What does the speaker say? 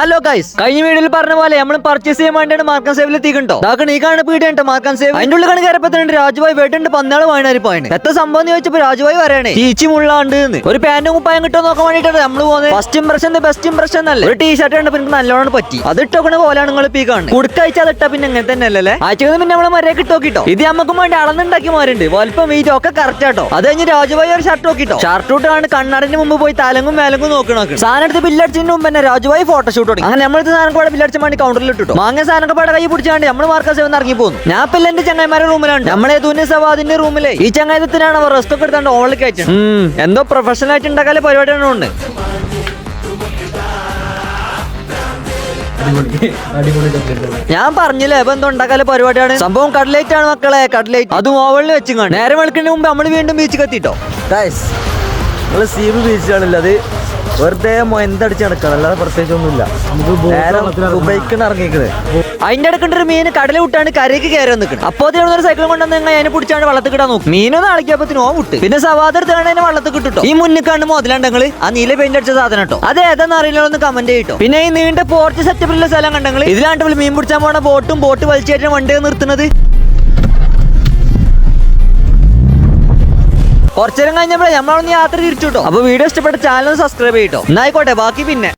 Hello guys കഴിഞ്ഞ വീഡിയോയിൽ പറഞ്ഞ പോലെ നമ്മൾ പർച്ചേസ് ചെയ്യാൻ വേണ്ടിയാണ് മാർക്കൻ സേവിൽ എത്തിക്കണ്ടോ ഇതാക്കണ ഈ കാണുന്ന പീടിയുണ്ട് മാർക്കൻ സേവ് അതിന്റെ ഉള്ളിൽ കണക്ക് കയറപ്പെട്ടുണ്ട് രാജുഭായി വേട്ടുണ്ട് പന്നാൾ വായനാരി എത്ര സംഭവം എന്ന് ചോദിച്ചപ്പോ രാജുഭായി പറയണേ ചീച്ചി മുള്ളാണ്ട്. ഒരു പാന്റും കുപ്പായം കിട്ടുമോ നോക്കാൻ വേണ്ടിട്ടാണ് നമ്മൾ പോകുന്നത് ഫസ്റ്റ് ഇംപ്രഷൻ ബെസ്റ്റ് ഇംപ്രഷൻ അല്ലേ ഒരു ടീഷർട്ട് കണ്ടപ്പോ എനിക്ക് നല്ലോണം പറ്റി. അത് ഇട്ടോക്കണ പോലെയാണ് നിങ്ങൾ പീ കാണുന്നത് കുടുക്കയച്ചാൽ അത് ഇട്ട പിന്നെ അങ്ങനെ തന്നെ അല്ലേ ആഴ്ച പിന്നെ നമ്മളെ മരയൊക്കെ ഇട്ടോക്കിട്ടോ ഇത് നമുക്ക് വേണ്ടി അളന്നുണ്ടാക്കി മാറുണ്ട് വലുപ്പം വീറ്റ് ഒക്കെ കറക്റ്റ് ആട്ടോ. അത് കഴിഞ്ഞ് രാജുഭായി ഒരു ഷർട്ട് നോക്കിട്ടോ. ഷർട്ട് ഇട്ടാണ് കണ്ണാടിന് മുമ്പ് പോയി തലങ്ങും മേലങ്ങും നോക്കണോ സാധനത്ത് ബില്ലടിച്ചതിന് മുമ്പ് തന്നെ രാജുഭായി ഫോട്ടോഷൂട്ട് തുടങ്ങി. അങ്ങനെ നമ്മളത്തെ സാധനം കൂടെ ബില്ലടിച്ച വേണ്ടി കൗണ്ടറിൽ ഇട്ടു മാങ്ങ സാധനമൊക്കെ പാടെ കൈ പിടിച്ചാണ്ട് നമ്മൾ മാർക്കാ സേവന്ന് ഇറങ്ങി പോകുന്നു ഞാൻ ഇപ്പൊ എന്റെ ചങ്ങായിമാരുടെ റൂമിലാണ് നമ്മളെ ദുനിയ സവാദിന്റെ റൂമിലെ ഈ ചങ്ങായത്തിനാണ് അവർ റെസ്റ്റ് ഒക്കെ എടുത്താണ്ട് ഓളിൽ കയറ്റി എന്തോ പ്രൊഫഷണൽ ആയിട്ട് ഉണ്ടാക്കാലെ പരിപാടിയാണ് ഉണ്ട് ഞാൻ പറഞ്ഞില്ലേ ഇപ്പൊ എന്തോ ഉണ്ടാക്കാല പരിപാടിയാണ്. സംഭവം കട്ലേറ്റ് ആണ് മക്കളെ കട്ലേറ്റ് അതും ഓവളിൽ വെച്ചും കാണും നേരെ വെളുക്കുന്നതിന് മുമ്പ് നമ്മൾ വീണ്ടും ബീച്ച് കത്തിട്ടോ നമ്മൾ സീബ് ബീച്ചിലാണല്ലോ അത്. വെറുതെ മൊയന്തടിച്ച് നടക്കണം. അല്ലാതെ പ്രത്യേകിച്ച് ഒന്നുമില്ല ഇറങ്ങിക്കുന്നത് അതിന്റെ അടുക്കേണ്ട ഒരു മീൻ കടല വിട്ടാണ് കരയ്ക്ക് കയറി നിൽക്കണം അപ്പോ ഒരു സൈക്കിൾ കൊണ്ടുവന്ന് ഞങ്ങൾ അതിനെ പിടിച്ചാണ് വള്ളത്തിൽ കിട്ടാൻ നോക്കും. മീനൊന്ന് അളിക്കപ്പത്തിന് ഓ വിട്ട്. പിന്നെ സവാദെടുത്താണ് അതിനെ വള്ളത്തിൽ കിട്ടും ഈ മുന്നിൽ കണ്ട് മുതലുണ്ടെങ്കിൽ ആ നീല പെയിന്റ് അടിച്ച സാധനം കേട്ടോ അത് ഏതാന്ന് അറിയില്ല ഒന്ന് കമന്റ് ചെയ്യട്ടോ പിന്നെ ഈ നീണ്ട പോർച്ച് സെറ്റപ്പിലുള്ള സ്ഥലം കണ്ടെങ്കിൽ ഇതിലാണ്ട് മീൻ പിടിച്ചാൻ പോണ ബോട്ടും ബോട്ട് വലിച്ചേറ്റ വണ്ടി നിർത്തുന്നത്? കുറച്ചേരം കഴിഞ്ഞപ്പോഴേ നമ്മളൊന്ന് യാത്ര തിരിച്ചു കേട്ടോ അപ്പൊ വീഡിയോ ഇഷ്ടപ്പെട്ട ചാനൽ സബ്സ്ക്രൈബ് ചെയ്യട്ടോ. എന്നായിക്കോട്ടെ ബാക്കി പിന്നെ.